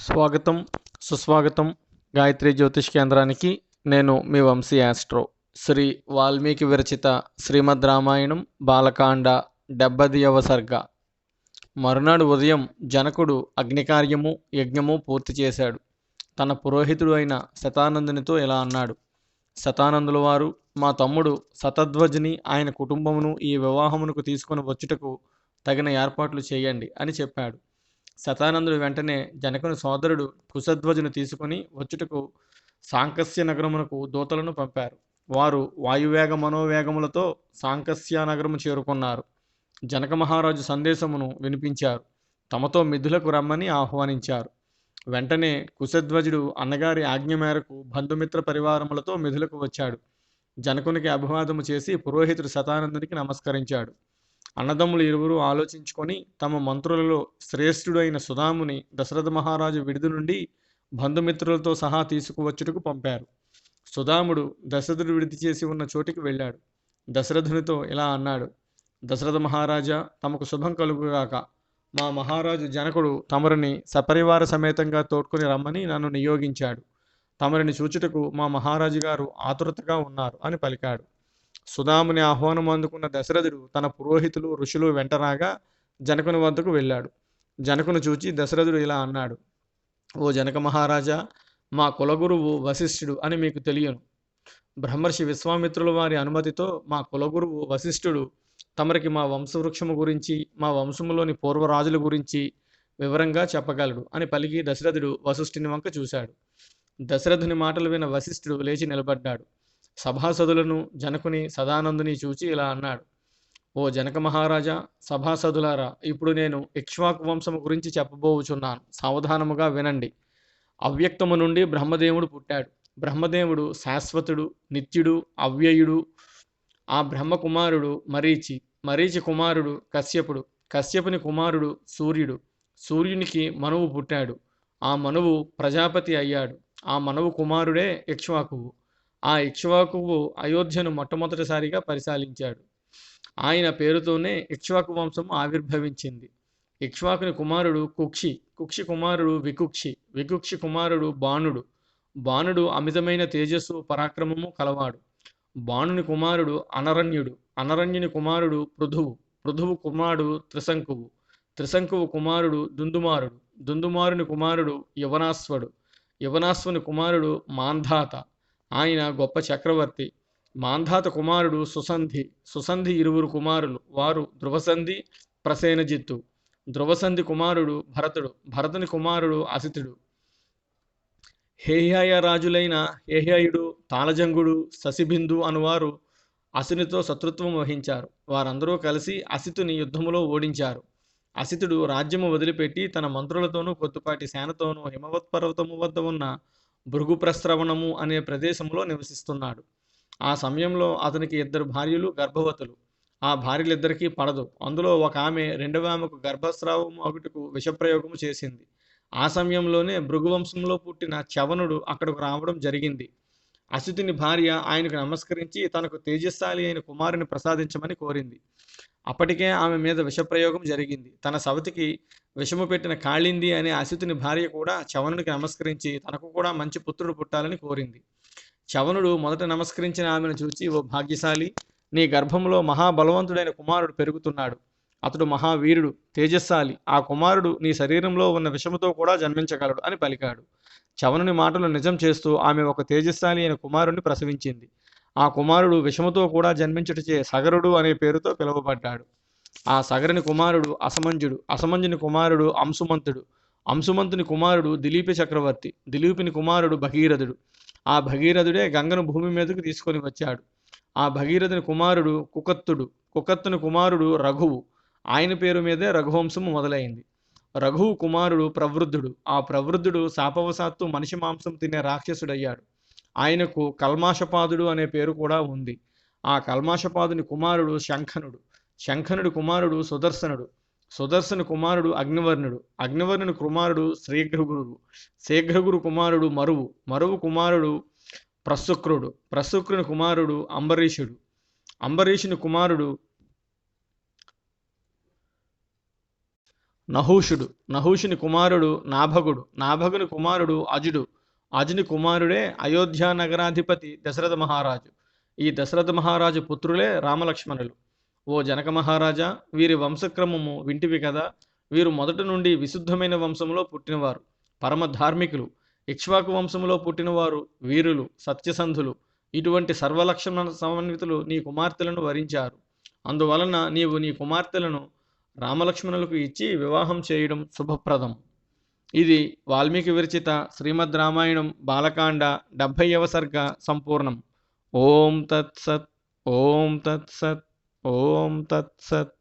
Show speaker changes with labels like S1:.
S1: స్వాగతం సుస్వాగతం గాయత్రి జ్యోతిష్ కేంద్రానికి. నేను మీ వంశీ యాస్ట్రో శ్రీ వాల్మీకి విరచిత శ్రీమద్ రామాయణం బాలకాండ డెబ్బదియవ సర్గ. మరునాడు ఉదయం జనకుడు అగ్నికార్యము యజ్ఞము పూర్తి చేశాడు. తన పురోహితుడు అయిన శతానందునితో ఇలా అన్నాడు. శతానందుల వారు. మా తమ్ముడు శతధ్వజుని ఆయన కుటుంబమును ఈ వివాహమునకు తీసుకొని వచ్చుటకు తగిన ఏర్పాట్లు చేయండి అని చెప్పాడు. శతానందుడు వెంటనే జనకుని సోదరుడు కుశధ్వజును తీసుకొని వచ్చుటకు సాంకస్య నగరమునకు దూతలను పంపారు. వారు వాయువేగ మనోవేగములతో సాంకస్య నగరము చేరుకున్నారు. జనక మహారాజు సందేశమును వినిపించారు. తమతో మిథులకు రమ్మని ఆహ్వానించారు. వెంటనే కుశధ్వజుడు అన్నగారి ఆజ్ఞ మేరకు బంధుమిత్ర పరివారములతో మిథులకు వచ్చాడు. జనకునికి అభివాదము చేసి పురోహితుడు శతానందునికి నమస్కరించాడు. అన్నదమ్ములు ఇరువురు ఆలోచించుకొని తమ మంత్రులలో శ్రేష్ఠుడైన సుధాముని దశరథ మహారాజు విడిది నుండి బంధుమిత్రులతో సహా తీసుకువచ్చుటకు పంపారు. సుధాముడు దశరథుడు విడిది చేసి ఉన్న చోటికి వెళ్ళాడు. దశరథునితో ఇలా అన్నాడు. దశరథ మహారాజా తమకు శుభం కలుగుగాక. మా మహారాజు జనకుడు తమరిని సపరివార సమేతంగా తోడ్కొని రమ్మని నన్ను నియోగించాడు. తమరిని చూచుటకు మా మహారాజు గారు ఆతురతగా ఉన్నారు అని పలికాడు. సుధాముని ఆహ్వానం అందుకున్న దశరథుడు తన పురోహితులు ఋషులు వెంటరాగా జనకుని వద్దకు వెళ్ళాడు. జనకును చూచి దశరథుడు ఇలా అన్నాడు ఓ జనక మహారాజా మా కులగురువు వశిష్ఠుడు అని మీకు తెలియను. బ్రహ్మర్షి విశ్వామిత్రుల వారి అనుమతితో మా కులగురువు వశిష్ఠుడు తమరికి మా వంశవృక్షము గురించి మా వంశములోని పూర్వరాజుల గురించి వివరంగా చెప్పగలడు అని పలికి దశరథుడు వశిష్ఠుని వంక చూశాడు. దశరథుని మాటలు విన వశిష్ఠుడు లేచి నిలబడ్డాడు. సభాసదులను జనకుని సదానందుని చూచి ఇలా అన్నాడు. ఓ జనక మహారాజా సభాసదులారా ఇప్పుడు నేను ఇక్ష్వాకు వంశము గురించి చెప్పబోచున్నాను. సావధానముగా వినండి. అవ్యక్తము నుండి బ్రహ్మదేవుడు పుట్టాడు. బ్రహ్మదేవుడు శాశ్వతుడు నిత్యుడు అవ్యయుడు ఆ బ్రహ్మ కుమారుడు మరీచి మరీచి కుమారుడు కశ్యపుడు కశ్యపుని కుమారుడు సూర్యుడు. సూర్యునికి మనువు పుట్టాడు. ఆ మనువు ప్రజాపతి అయ్యాడు. ఆ మనువు కుమారుడే ఇక్ష్వాకువు ఆ ఇక్ష్వాకువు అయోధ్యను మొట్టమొదటిసారిగా పరిపాలించాడు ఆయన పేరుతోనే ఇక్ష్వాకు వంశం ఆవిర్భవించింది. ఇక్ష్వాకుని కుమారుడు కుక్షి కుక్షి కుమారుడు వికుక్షి వికుక్షి కుమారుడు బాణుడు. బాణుడు అమితమైన తేజస్సు పరాక్రమము కలవాడు. బాణుని కుమారుడు అనరణ్యుడు అనరణ్యుని కుమారుడు పృథువు పృథువు కుమారుడు త్రిశంకువు త్రిశంకువు కుమారుడు దుందుమారుడు దుందుమారుని కుమారుడు యువనాశ్వడు యువనాశ్వని కుమారుడు మాంధాత ఆయన గొప్ప చక్రవర్తి. మాంధాత కుమారుడు సుసంధి సుసంధి ఇరువురు కుమారులు వారు ధ్రువసంధి ప్రసేనజిత్తు. ధ్రువసంధి కుమారుడు భరతుడు భరతుని కుమారుడు అసితుడు. హేహాయ రాజులైన హేహయుడు తాళజంగుడు శశిబిందు అనువారు అసునితో శత్రుత్వం వహించారు. వారందరూ కలిసి అసితుని యుద్ధములో ఓడించారు. అసితుడు రాజ్యము వదిలిపెట్టి తన మంత్రులతోనూ కొద్దిపాటి సేనతోనూ హిమవత్ పర్వతము వద్ద ఉన్న భృగుప్రస్రవణము అనే ప్రదేశంలో నివసిస్తున్నాడు. ఆ సమయంలో అతనికి ఇద్దరు భార్యలు గర్భవతులు. ఆ భార్యలిద్దరికీ పడదు. అందులో ఒక ఆమె రెండవ ఆమెకు గర్భస్రావము ఒకటికు విషప్రయోగము చేసింది. ఆ సమయంలోనే భృగువంశంలో పుట్టిన చవనుడు అక్కడకు రావడం జరిగింది. అసితుని భార్య ఆయనకు నమస్కరించి తనకు తేజస్శాలి అయిన కుమారుని ప్రసాదించమని కోరింది. అప్పటికే ఆమె మీద విషప్రయోగం జరిగింది. తన సవతికి విషము పెట్టిన కాళింది అనే అసితుని భార్య కూడా చవనుడికి నమస్కరించి తనకు కూడా మంచి పుత్రుడు పుట్టాలని కోరింది. చవనుడు మొదట నమస్కరించిన ఆమెను చూచి ఓ భాగ్యశాలి నీ గర్భంలో మహాబలవంతుడైన కుమారుడు పెరుగుతున్నాడు. అతడు మహావీరుడు తేజస్సాలి. ఆ కుమారుడు నీ శరీరంలో ఉన్న విషముతో కూడా జన్మించగలడు అని పలికాడు. చవనుని మాటలు నిజం చేస్తూ ఆమె ఒక తేజస్సాలి అయిన కుమారుణ్ణి ప్రసవించింది. ఆ కుమారుడు విషముతో కూడా జన్మించుటచే సగరుడు అనే పేరుతో పిలువబడ్డాడు. ఆ సగరుని కుమారుడు అసమంజుడు అసమంజుని కుమారుడు అంశుమంతుడు. అంశుమంతుని కుమారుడు దిలీపి చక్రవర్తి దిలీపిని కుమారుడు భగీరథుడు. ఆ భగీరథుడే గంగను భూమి మీదకు తీసుకొని వచ్చాడు. ఆ భగీరథుని కుమారుడు కుకత్తుడు కుకత్తుని కుమారుడు రఘువు. ఆయన పేరు మీదే రఘువంశము మొదలైంది. రఘువు కుమారుడు ప్రవృద్ధుడు. ఆ ప్రవృద్ధుడు శాపవశాత్తు మనిషి మాంసం తినే రాక్షసుడయ్యాడు. ఆయనకు కల్మాషపాదుడు అనే పేరు కూడా ఉంది. ఆ కల్మాషపాదుని కుమారుడు శంఖనుడు. శంఖనుడి కుమారుడు సుదర్శనుడు. సుదర్శన కుమారుడు అగ్నివర్ణుడు. అగ్నివర్ణుని కుమారుడు శ్రీఘ్రగురుడు. శీఘ్రగురు కుమారుడు మరువు. మరువు కుమారుడు ప్రశుక్రుడు. ప్రశుక్రుని కుమారుడు అంబరీషుడు. అంబరీషుని కుమారుడు నహూషుడు నహూషుని కుమారుడు నాభగుడు నాభగుని కుమారుడు అజుడు అజుని కుమారుడే అయోధ్య నగరాధిపతి దశరథ మహారాజు. ఈ దశరథ మహారాజు పుత్రులే రామలక్ష్మణులు. ఓ జనక మహారాజా వీరి వంశక్రమము వింటివి కదా. వీరు మొదటి నుండి విశుద్ధమైన వంశంలో పుట్టినవారు పరమ ధార్మికులు. ఇక్ష్వాకు వంశంలో పుట్టినవారు వీరులు సత్యసంధులు. ఇటువంటి సర్వలక్షణ సమన్వితులు నీ కుమార్తెలను వరించారు. అందువలన నీవు నీ కుమార్తెలను రామలక్ష్మణులకు ఇచ్చి వివాహం చేయడం శుభప్రదం. ఇది వాల్మీకి విరచిత శ్రీమద్ రామాయణం బాలకాండ డెబ్భైవ సర్గ సంపూర్ణం. ఓం తత్సత్ ఓం తత్సత్ ఓం తత్సత్.